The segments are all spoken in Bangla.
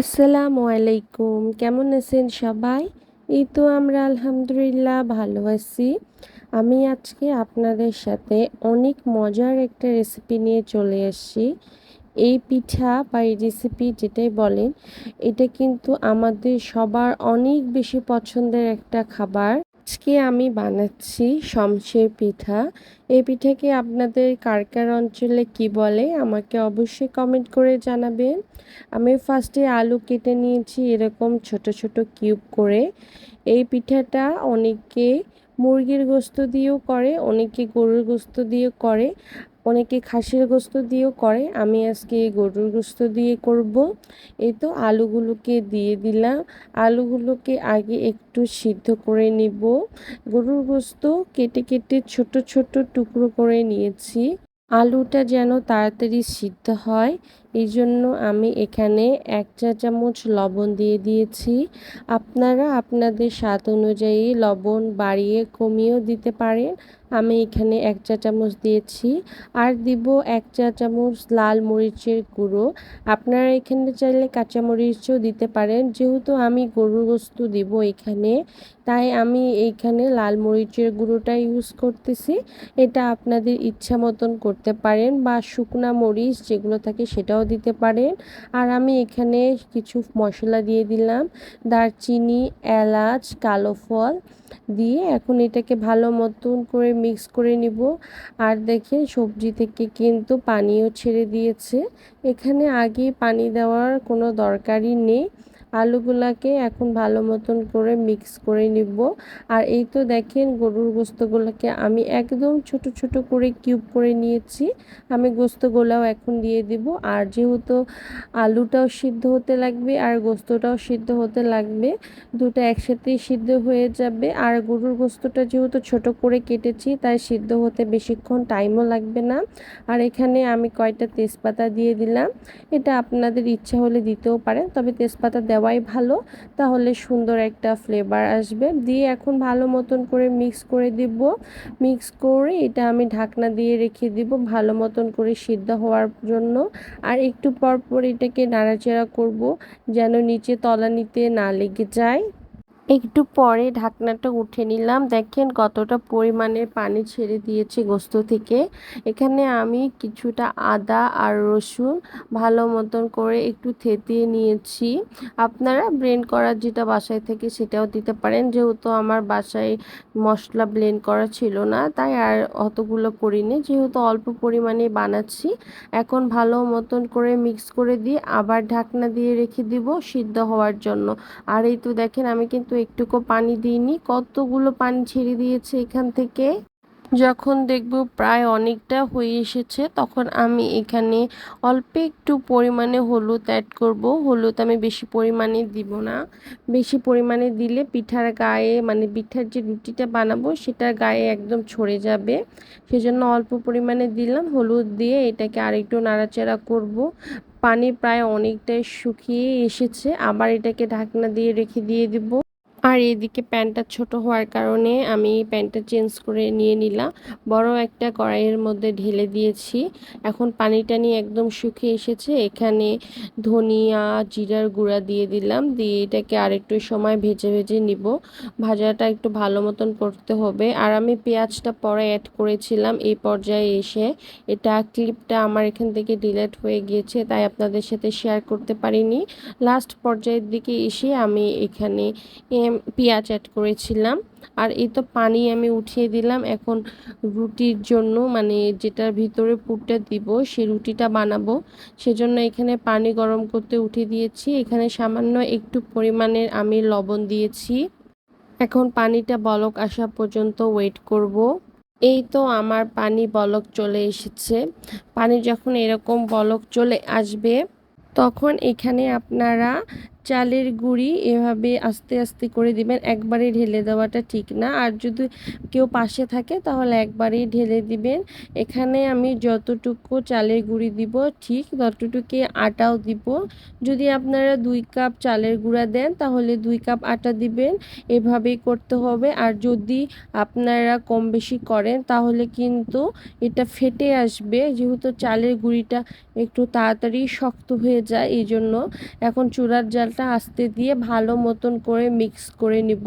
আসসালামু আলাইকুম, কেমন আছেন সবাই? এই তো আমরা আলহামদুলিল্লাহ ভালো আছি। আমি আজকে আপনাদের সাথে অনেক মজার একটা রেসিপি নিয়ে চলে এসেছি এই পিঠা বা এই রেসিপি যেটাই বলেন, এটা কিন্তু আমাদের সবার অনেক বেশি পছন্দের একটা খাবার। আজকে আমি বানাচ্ছি শমশের পিঠা। এই পিঠাকে আপনাদের কার কার অঞ্চলে কি বলে আমাকে অবশ্যই কমেন্ট করে জানাবেন। আমি ফার্স্টে আলু কেটে নিয়েছি এরকম ছোট ছোট কিউব করে। এই পিঠাটা অনেকে মুরগির গোস্ত দিয়েও করে, অনেকে গরুর গোস্ত দিয়েও করে। অনেকে খাসির গোস্ত দিয়েও করে। আমি আজকে গরুর গোস্ত দিয়ে করব। এই তো আলুগুলোকে দিয়ে দিলাম। আলুগুলোকে আগে একটু সিদ্ধ করে নিব। গরুর গোস্ত কেটে কেটে ছোট ছোট টুকরো করে নিয়েছি। আলুটা যেন তাড়াতাড়ি সিদ্ধ হয়। এই জন্য আমি এখানে এক চা চামচ লবণ দিয়ে দিয়েছি। আপনারা আপনাদের স্বাদ অনুযায়ী লবণ বাড়িয়ে কমিয়েও দিতে পারেন। আমি এখানে এক চা চামচ দিয়েছি। আর দিব এক চা চামচ লাল মরিচের গুঁড়ো। আপনারা এখানে চাইলে কাঁচা মরিচও দিতে পারেন। যেহেতু আমি গরুর গোস্ত দিব এখানে, তাই আমি এইখানে লাল মরিচের গুঁড়োটা ইউজ করতেছি। এটা আপনাদের ইচ্ছা মতন করতে পারেন বা শুকনা মরিচ যেগুলো থাকে সেটাও দিতে পারেন। আর আমি এখানে কিছু মশলা দিয়ে দিলাম। দারচিনি, এলাচ, কালো ফল দিয়ে এখন এটাকে ভালো মতন করে মিক্স করে নিব। আর দেখেন সবজি থেকে কিন্তু পানিও ছেড়ে দিয়েছে। এখানে আগে পানি দেওয়ার কোনো দরকারই নেই। আলুগুলাকে এখন ভালো মতন করে মিক্স করে নিব। আর এই তো দেখেন গরুর গোস্তগুলোকে আমি একদম ছোট ছোট করে কিউব করে নিয়েছি। আমি গোস্তগুলাও এখন দিয়ে দিব। আর যেহেতু আলুটাও সিদ্ধ হতে লাগবে আর গোস্তটাও সিদ্ধ হতে লাগবে, দুটো একসাথেই সিদ্ধ হয়ে যাবে। আর গরুর গোস্তটা যেহেতু ছোট করে কেটেছি, তাই সিদ্ধ হতে বেশিক্ষণ টাইমও লাগবে না। আর এখানে আমি কয়টা তেজপাতা দিয়ে দিলাম, এটা আপনাদের ইচ্ছা হলে দিতেও পারেন, তবে তেজপাতা দেওয়াই ভালো। তাহলে সুন্দর একটা ফ্লেভার আসবে। দিয়ে এখন ভালো মতন করে মিক্স করে দিব। মিক্স করে এটা আমি ঢাকনা দিয়ে রেখে দিব ভালো মতন করে সিদ্ধ হওয়ার জন্য। আর একটু পর পর এটাকে নাড়াচাড়া করব যেন নিচে তলানিতে না লেগে যায়। একটু পরে ঢাকনাটা উঠে নিলাম। দেখেন কতটা পরিমাণে পানি ছেড়ে দিয়েছে গোস্ত থেকে। এখানে আমি কিছুটা আদা আর রসুন ভালো মতন করে একটু থেতিয়ে নিয়েছি। আপনারা ব্লেন্ড করার যেটা বাসায় থেকে সেটাও দিতে পারেন। যেহেতু আমার বাসায় মশলা ব্লেন্ড করা ছিল না, তাই আর অতগুলো করিনি। যেহেতু অল্প পরিমাণে বানাচ্ছি, এখন ভালো মতন করে মিক্স করে দিয়ে আবার ঢাকনা দিয়ে রেখে দিব সিদ্ধ হওয়ার জন্য। আর এই তো দেখেন আমি কিন্তু একটুকু পানি দিইনি। কতগুলো পানি ছেড়ে দিয়েছে এখান থেকে? যখন দেখব প্রায় অনেকটা হয়ে এসেছে, তখন আমি এখানে অল্প একটু পরিমাণে হলুদ অ্যাড করব। হলুদ আমি বেশি পরিমাণে দিব না। বেশি পরিমাণে দিলে পিঠার গায়ে মানে পিঠার যে রুটিটা বানাবো, সেটার গায়ে একদম ছড়ে যাবে। সেজন্য অল্প পরিমাণে দিলাম। হলুদ দিয়ে এটাকে আরেকটু নাড়াচাড়া করব। পানি প্রায় অনেকটাই শুকিয়ে এসেছে। আবার এটাকে ঢাকনা দিয়ে রেখে দিয়ে দিব। আর এদিকে প্যান্টটা ছোট হওয়ার কারণে আমি প্যান্টটা চেঞ্জ করে নিয়ে নিলাম। বড় একটা কড়াইয়ের মধ্যে ঢেলে দিয়েছি। এখন পানিটা নিয়ে একদম শুকিয়ে এসেছে। এখানে ধনিয়া, জিরার গুঁড়া দিয়ে দিলাম। দিয়ে এটাকে আরেকটু সময় ভেজে ভেজে নিব। ভাজাটা একটু ভালো মতন করতে হবে। আর আমি পেঁয়াজটা পরে অ্যাড করেছিলাম। এই পর্যায়ে এসে এটা ক্লিপটা আমার এখান থেকে ডিলেট হয়ে গিয়েছে, তাই আপনাদের সাথে শেয়ার করতে পারিনি। লাস্ট পর্যায়ের দিকে এসে আমি এখানে পেঁয়াজ অ্যাড করেছিলাম। আর এই তো পানি আমি উঠিয়ে দিলাম। এখন রুটির জন্য মানে যেটার ভিতরে পুরটা দিব, সেই রুটিটা বানাবো। সেজন্য এখানে পানি গরম করতে উঠিয়ে দিয়েছি। এখানে সামান্য একটু পরিমাণের আমি লবণ দিয়েছি। এখন পানিটা বলক আসা পর্যন্ত ওয়েট করব। এই তো আমার পানি বলক চলে এসেছে। পানি যখন এরকম বলক চলে আসবে, তখন এখানে আপনারা চালের গুঁড়ি এভাবে আস্তে আস্তে করে দিবেন। একবারে ঢেলে দেওয়াটা ঠিক না। আর যদি কেউ পাশে থাকে তাহলে একবারেই ঢেলে দিবেন। এখানে আমি যতটুকু চালের গুঁড়ি দিব ঠিক ততটুকু আটাও দিব। যদি আপনারা দুই কাপ চালের গুঁড়া দেন তাহলে দুই কাপ আটা দিবেন। এভাবেই করতে হবে। আর যদি আপনারা কম বেশি করেন তাহলে কিন্তু এটা ফেটে আসবে। যেহেতু চালের গুঁড়িটা একটু তাড়াতাড়ি শক্ত হয়ে যায় এই জন্য এখন চূড়ার জালটা আস্তে দিয়ে ভালো মতন করে মিক্স করে নিব।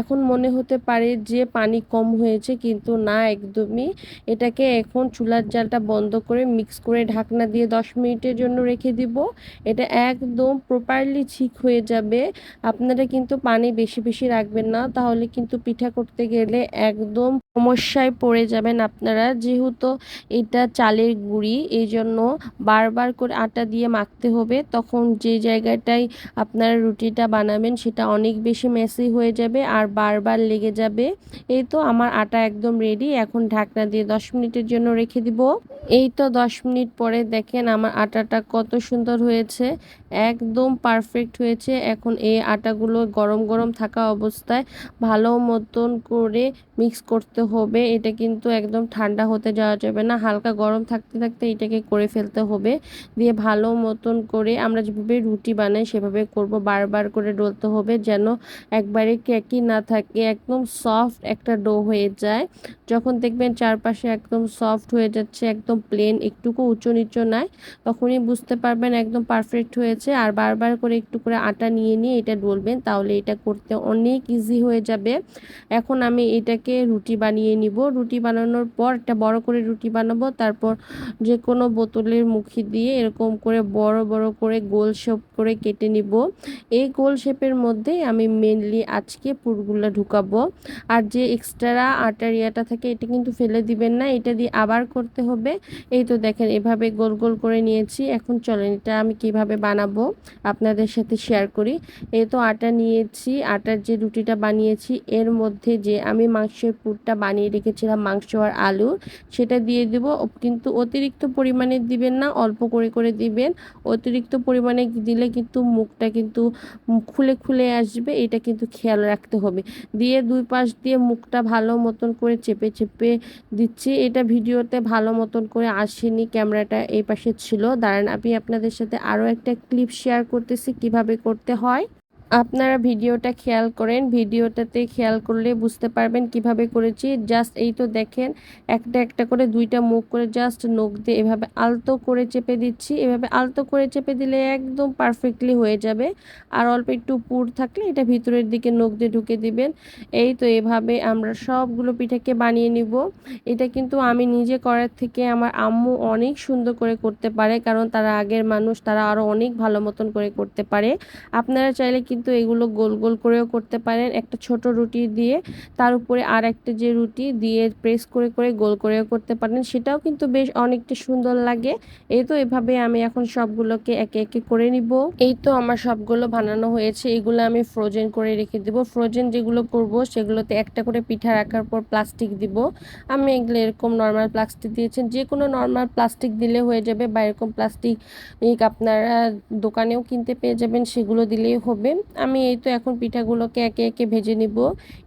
এখন মনে হতে পারে যে পানি কম হয়েছে, কিন্তু না একদমই। এটাকে এখন চুলার জালটা বন্ধ করে মিক্স করে ঢাকনা দিয়ে দশ মিনিটের জন্য রেখে দিব। এটা একদম প্রপারলি ঠিক হয়ে যাবে। আপনারা কিন্তু পানি বেশি বেশি রাখবেন না, তাহলে কিন্তু পিঠা করতে গেলে একদম সমস্যায় পড়ে যাবেন আপনারা। যেহেতু এটা চালের গুঁড়ি এই জন্য বারবার করে আটা দিয়ে মাখতে হবে। তখন যে জায়গাটায় আপনারা রুটিটা বানাবেন, সেটা অনেক বেশি মেসি হয়ে যাবে আর বারবার লেগে যাবে। এই তো আমার আটা একদম রেডি এখন ঢাকনা দিয়ে দশ মিনিটের জন্য রেখে দিব। এই তো দশ মিনিট পরে দেখেন আমার আটাটা কত সুন্দর হয়েছে, একদম পারফেক্ট হয়েছে। এখন এই আটাগুলো গরম গরম থাকা অবস্থায় ভালো মতন করে মিক্স করতে হবে। এটা কিন্তু একদম ঠান্ডা হতে যাওয়া যাবে না, হালকা গরম থাকতে থাকতে এটাকে করে ফেলতে হবে। দিয়ে ভালো মতন করে আমরা যেভাবে রুটি বানাই সেভাবে করব, বারবার করে ডলতে হবে যেন একবারে ক্যাকি না থাকে, একদম সফট একটা ডো হয়ে যায়। যখন দেখবেন চারপাশে একদম সফট হয়ে যাচ্ছে, একদম প্লেন, একটুকু উঁচু নিচু নাই, তখনই বুঝতে পারবেন একদম পারফেক্ট হয়েছে। আর বারবার করে একটু করে আটা নিয়ে নিয়ে এটা ডলবেন, তাহলে এটা করতে অনেক ইজি হয়ে যাবে। এখন আমি এটাকে রুটি বানিয়ে নিব। রুটি বানানোর পর একটা বড় করে রুটি বানাবো, তারপর যে কোনো বোতলের মুখি দিয়ে এরকম করে বড় বড় করে গোল শেপ করে কেটে নিব। এই গোল শেপের মধ্যেই আমি মেনলি আজকে পুরগুলো ঢুকাবো। আর যে এক্সট্রা আটার ইয়াটা থাকে, এটা কিন্তু ফেলে দিবেন না, এটা দিয়ে আবার করতে হবে। এই তো দেখেন, এভাবে গোল গোল করে নিয়েছি। এখন চলেন, এটা আমি কীভাবে বানাবো আপনাদের সাথে শেয়ার করি। এই তো আটা নিয়েছি, আটার যে রুটিটা বানিয়েছি, এর মধ্যে যে আমি মাংসের পুরটা বানিয়ে রেখেছিলাম, মাংস আর আলু, সেটা দিয়ে দেব। কিন্তু অতিরিক্ত পরিমাণে দিবেন না, অল্প করে করে দিবেন। অতিরিক্ত পরিমাণে দিলে কিন্তু মুখটা কিন্তু খুলে খুলে আসবে, এটা কিন্তু খেয়াল রাখতে হবে। দিয়ে দুই পাশ দিয়ে মুখটা ভালো মতন করে চেপে চেপে দিচ্ছি। এটা ভিডিওতে ভালো মতন করে আসেনি, ক্যামেরাটা এই পাশে ছিল। দাঁড়ান, আমি আপনাদের সাথে আরও একটা ক্লিপ শেয়ার করতেছি, কীভাবে করতে হয়। আপনারা ভিডিওটা খেয়াল করেন, ভিডিওটাতে খেয়াল করলে বুঝতে পারবেন কীভাবে করেছি। জাস্ট এই তো দেখেন, একটা একটা করে দুইটা মুখ করে জাস্ট নখ দিয়ে এভাবে আলতো করে চেপে দিচ্ছি। এভাবে আলতো করে চেপে দিলে একদম পারফেক্টলি হয়ে যাবে। আর অল্প একটু পুর থাকলে এটা ভিতরের দিকে নখ দিয়ে ঢুকে দিবেন। এই তো এভাবে আমরা সবগুলো পিঠাকে বানিয়ে নিব। এটা কিন্তু আমি নিজে করার থেকে আমার আম্মু অনেক সুন্দর করে করতে পারে, কারণ তারা আগের মানুষ, তারা আরও অনেক ভালো মতন করে করতে পারে। আপনারা চাইলে কিন্তু এগুলো গোল গোল করেও করতে পারেন। একটা ছোট রুটি দিয়ে তার উপরে আর একটা যে রুটি দিয়ে প্রেস করে করে গোল করেও করতে পারেন। সেটাও কিন্তু বেশ অনেকটা সুন্দর লাগে। এই তো এভাবে আমি এখন সবগুলোকে একে একে করে নিব। এই তো আমার সবগুলো বানানো হয়েছে। এগুলো আমি ফ্রোজেন করে রেখে দেবো। ফ্রোজেন যেগুলো করব সেগুলোতে একটা করে পিঠা রাখার পর প্লাস্টিক দিব। আমি এগুলো এরকম নর্মাল প্লাস্টিক দিয়েছেন যে কোনো নর্মাল প্লাস্টিক দিলে হয়ে যাবে বা এরকম প্লাস্টিক আপনারা দোকানেও কিনতে পেয়ে যাবেন, সেগুলো দিলেই হবে। আমি এই তো এখন পিঠাগুলোকে একে একে ভেজে নিব।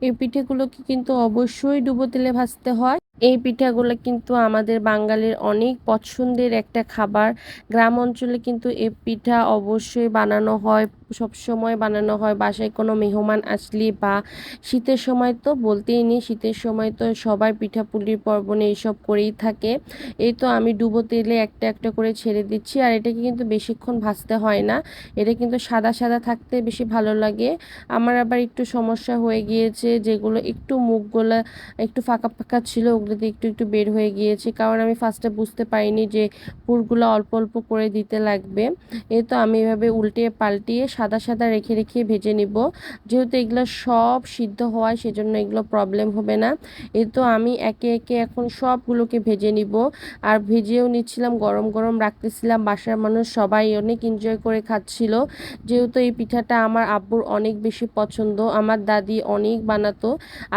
এই পিঠেগুলোকে কিন্তু অবশ্যই ডুবো তেলে ভাজতে হয়। এই পিঠাগুলো কিন্তু আমাদের বাঙালির অনেক পছন্দের একটা খাবার। গ্রাম অঞ্চলে কিন্তু এই পিঠা অবশ্যই বানানো হয় সব সময় বানানো হয়। বাসায় কোনো মেহমান আসলে বা শীতের সময় তো বলতেই নেই, শীতের সময় তো সবাই পিঠাপুলির পর্বণে এইসব করেই থাকে। এই তো আমি ডুবো তেলে একটা একটা করে ছেড়ে দিচ্ছি আর এটাকে কিন্তু বেশিক্ষণ ভাজতে হয় না। এটা কিন্তু সাদা সাদা থাকতে বেশি ভালো লাগে। আমার আবার একটু সমস্যা হয়ে গিয়েছে, যেগুলো একটু মুখগুলো একটু ফাঁকা ফাঁকা ছিল ওগুলোতে একটু একটু বের হয়ে গিয়েছে। কারণ আমি ফার্স্টে বুঝতে পারিনি যে পুরগুলো অল্প অল্প করে দিতে লাগবে। এ তো আমি এভাবে উল্টে পাল্টিয়ে সাদা সাদা রেখে রেখে ভেজে নিব। যেহেতু এগুলো সব সিদ্ধ হওয়ায় সেজন্য এগুলো প্রবলেম হবে না। এ তো আমি একে একে এখন সবগুলোকে ভেজে নিব। আর ভেজেও নিচ্ছিলাম, গরম গরম রাখতেছিলাম। বাসার মানুষ সবাই অনেক এনজয় করে খাচ্ছিল। যেহেতু এই পিঠাটা আমার আব্বুর অনেক বেশি পছন্দ। আমার দাদি অনেক বানাতো।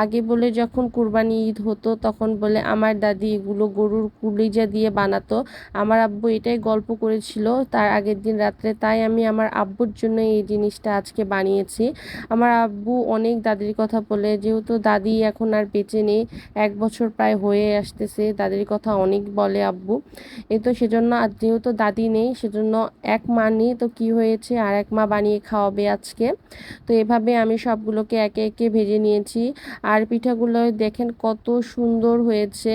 আগে বলে যখন কুরবানি ঈদ হতো তখন বলে, আমার দাদি এগুলো গরুর কুলিজা দিয়ে বানাতো। আমার আব্বু এটাই গল্প করেছিল তার আগের দিন রাত্রে। তাই আমি আমার আব্বুর জন্য এই জিনিসটা আজকে বানিয়েছি। আমার আব্বু অনেক দাদির কথা বলে, যেহেতু দাদি এখন আর বেঁচে নেই, এক বছর প্রায় হয়ে আসতেছে, দাদির কথা অনেক বলে আব্বু। এ তো সেজন্য আর যেহেতু দাদি নেই, সেজন্য এক মা নেই, তো কি হয়েছে? আর এক মা বানিয়ে খাওয়াবে আজকে। তো এভাবে আমি সবগুলোকে একে একে ভেজে নিয়েছি। আর পিঠাগুলো দেখেন কত সুন্দর হয়েছে,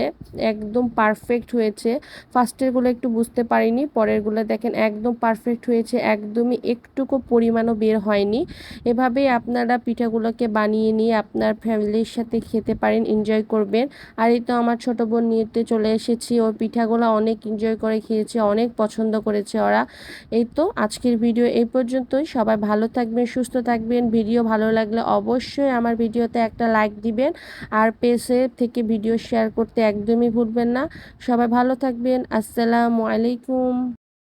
একদম পারফেক্ট হয়েছে। ফার্স্টেরগুলো একটু বুঝতে পারিনি, পরেরগুলো দেখেন একদম পারফেক্ট হয়েছে, একদমই একটুকু পরিমাণও বের হয়নি। এভাবেই আপনারা পিঠাগুলোকে বানিয়ে নিয়ে আপনার ফ্যামিলির সাথে খেতে পারেন এনজয় করবেন। আর এই তো আমার ছোট বোন নিতে চলে এসেছি, ওর পিঠাগুলো অনেক এনজয় করে খেয়েছে, অনেক পছন্দ করেছে ওরা। এই তো আজকের ভিডিও এই পর্যন্তই, সবাই ভালো থাকবেন, সুস্থ থাকবেন। ভিডিও ভালো লাগলে অবশ্যই আমার ভিডিওতে একটা লাইক দিবেন। আর পেজে থেকে ভিডিও শেয়ার করতে একদমই ভুলবেন না। সবাই ভালো থাকবেন। আসসালামু আলাইকুম।